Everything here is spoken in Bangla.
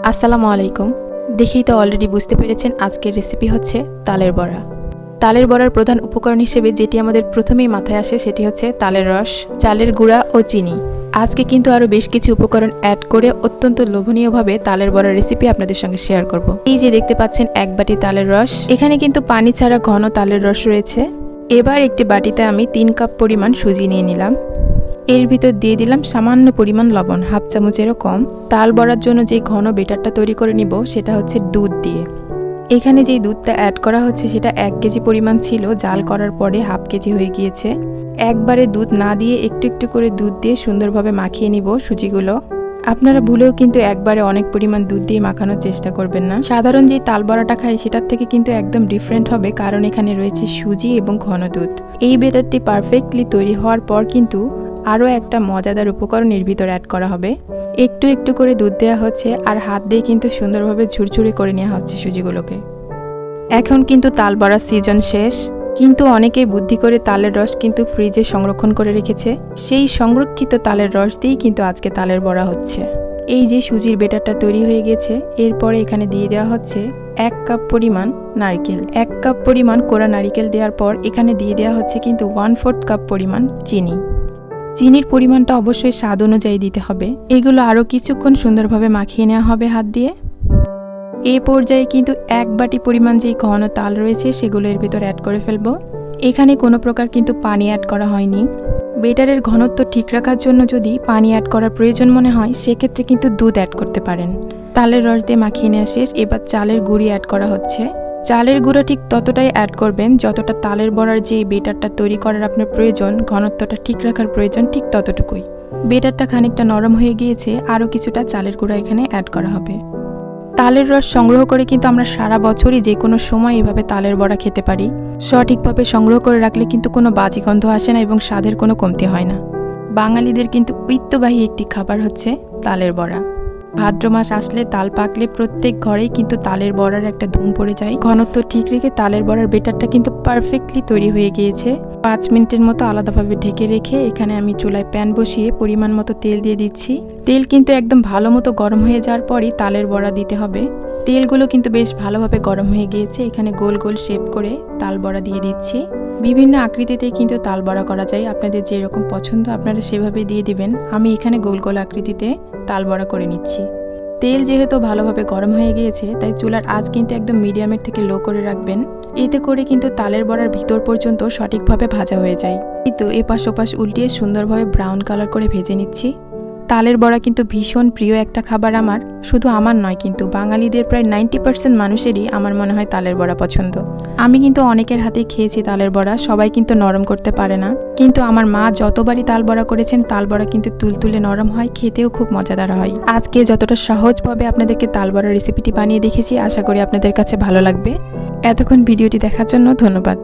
আসসালামু আলাইকুম। দেখেই তো অলরেডি বুঝতে পেরেছেন আজকের রেসিপি হচ্ছে তালের বড়া। তালের বড়ার প্রধান উপকরণ হিসেবে যেটি আমাদের প্রথমেই মাথায় আসে সেটি হচ্ছে তালের রস, চালের গুঁড়া ও চিনি। আজকে কিন্তু আরও বেশ কিছু উপকরণ অ্যাড করে অত্যন্ত লোভনীয়ভাবে তালের বড়ার রেসিপি আপনাদের সঙ্গে শেয়ার করব। এই যে দেখতে পাচ্ছেন, এক বাটি তালের রস। এখানে কিন্তু পানি ছাড়া ঘন তালের রস রয়েছে। এবার একটি বাটিতে আমি তিন কাপ পরিমাণ সুজি নিয়ে নিলাম। এর ভিতর দিয়ে দিলাম সামান্য পরিমাণ লবণ, হাফ চামচেরও কম। তাল বড়ার জন্য যে ঘন বেটারটা তৈরি করে নিব, সেটা হচ্ছে দুধ দিয়ে। এখানে যেই দুধটা অ্যাড করা হচ্ছে, সেটা এক কেজি পরিমাণ ছিল, জাল করার পরে হাফ কেজি হয়ে গিয়েছে। একবারে দুধ না দিয়ে একটু একটু করে দুধ দিয়ে সুন্দরভাবে মাখিয়ে নিব সুজিগুলো। আপনারা ভুলেও কিন্তু একবারে অনেক পরিমাণ দুধ দিয়ে মাখানোর চেষ্টা করবেন না। সাধারণ যে তাল বড়াটা খাই, সেটার থেকে কিন্তু একদম ডিফারেন্ট হবে, কারণ এখানে রয়েছে সুজি এবং ঘন দুধ। এই বেটারটি পারফেক্টলি তৈরি হওয়ার পর কিন্তু আরও একটা মজাদার উপকরণ এর ভিতর অ্যাড করা হবে। একটু একটু করে দুধ দেওয়া হচ্ছে আর হাত দিয়ে কিন্তু সুন্দরভাবে ঝুরঝুরে করে নেওয়া হচ্ছে সুজিগুলোকে। এখন কিন্তু তাল বড়ার সিজন শেষ, কিন্তু অনেকেই বুদ্ধি করে তালের রস কিন্তু ফ্রিজে সংরক্ষণ করে রেখেছে। সেই সংরক্ষিত তালের রস দিয়েই কিন্তু আজকে তালের বড়া হচ্ছে। এই যে সুজির বেটারটা তৈরি হয়ে গেছে, এরপরে এখানে দিয়ে দেওয়া হচ্ছে এক কাপ পরিমাণ নারকেল। এক কাপ পরিমাণ কোরা নারকেল দেওয়ার পর এখানে দিয়ে দেওয়া হচ্ছে কিন্তু ওয়ান ফোর্থ কাপ পরিমাণ চিনি। চিনির পরিমাণটা অবশ্যই স্বাদ অনুযায়ী দিতে হবে। এগুলো আরও কিছুক্ষণ সুন্দরভাবে মাখিয়ে নেওয়া হবে হাত দিয়ে। এ পর্যায়ে কিন্তু এক বাটি পরিমাণ যেই ঘন তাল রয়েছে, সেগুলো এর ভিতর অ্যাড করে ফেলব। এখানে কোনো প্রকার কিন্তু পানি অ্যাড করা হয়নি। বেটারের ঘনত্ব ঠিক রাখার জন্য যদি পানি অ্যাড করার প্রয়োজন মনে হয়, সেক্ষেত্রে কিন্তু দুধ অ্যাড করতে পারেন। তালের রস দিয়ে মাখিয়ে নেওয়া শেষ, এবার চালের গুঁড়ি অ্যাড করা হচ্ছে। চালের গুঁড়ো ঠিক ততটাই অ্যাড করবেন যতটা তালের বড়ার যে বেটারটা তৈরি করার আপনার প্রয়োজন, ঘনত্বটা ঠিক রাখার প্রয়োজন ঠিক ততটুকুই। বেটারটা খানিকটা নরম হয়ে গিয়েছে, আরও কিছুটা চালের গুঁড়া এখানে অ্যাড করা হবে। তালের রস সংগ্রহ করে কিন্তু আমরা সারা বছরই যে কোনো সময় এভাবে তালের বড়া খেতে পারি। সঠিকভাবে সংগ্রহ করে রাখলে কিন্তু কোনো বাজি গন্ধ আসে না এবং স্বাদের কোনো কমতি হয় না। বাঙালিদের কিন্তু ঐতিহ্যবাহী একটি খাবার হচ্ছে তালের বড়া। ভাদ্র মাস আসলে তাল পাকলে প্রত্যেক ঘরেই কিন্তু তালের বড়ার একটা ধুম পড়ে যায়। ঘনত্ব ঠিক রেখে তালের বড়ার বেটারটা কিন্তু পারফেক্টলি তৈরি হয়ে গিয়েছে। পাঁচ মিনিটের মতো আলাদাভাবে ঢেকে রেখে এখানে আমি চুলায় প্যান বসিয়ে পরিমাণ মতো তেল দিয়ে দিচ্ছি। তেল কিন্তু একদম ভালো মতো গরম হয়ে যাওয়ার পরই তালের বড়া দিতে হবে। তেলগুলো কিন্তু বেশ ভালোভাবে গরম হয়ে গিয়েছে। এখানে গোল গোল শেপ করে তাল বড়া দিয়ে দিচ্ছি। বিভিন্ন আকৃতিতে কিন্তু তাল বড়া করা যায়। আপনাদের যেরকম পছন্দ আপনারা সেভাবে দিয়ে দিবেন। আমি এখানে গোল গোল আকৃতিতে তাল বড়া করে নিচ্ছি। তেল যেহেতু ভালোভাবে গরম হয়ে গিয়েছে, তাই চুলার আজ কিন্তু একদম মিডিয়ামের থেকে লো করে রাখবেন। এতে করে কিন্তু তালের বড়ার ভিতর পর্যন্ত সঠিকভাবে ভাজা হয়ে যায়। কিন্তু এপাশ ওপাশ উল্টিয়ে সুন্দরভাবে ব্রাউন কালার করে ভেজে নিচ্ছি। তালের বড়া কিন্তু ভীষণ প্রিয় একটা খাবার আমার, শুধু আমার নয় কিন্তু বাঙালিদের প্রায় নাইনটি পার্সেন্ট মানুষেরই আমার মনে হয় তালের বড়া পছন্দ। আমি কিন্তু অনেকের হাতে খেয়েছি তালের বড়া, সবাই কিন্তু নরম করতে পারে না। কিন্তু আমার মা যতবারই তাল বড়া করেছেন, তাল বড়া কিন্তু তুলতুলে নরম হয়, খেতেও খুব মজাদার হয়। আজকে যতটা সহজভাবে আপনাদেরকে তাল বড়ার রেসিপিটি বানিয়ে দেখেছি, আশা করি আপনাদের কাছে ভালো লাগবে। এতক্ষণ ভিডিওটি দেখার জন্য ধন্যবাদ।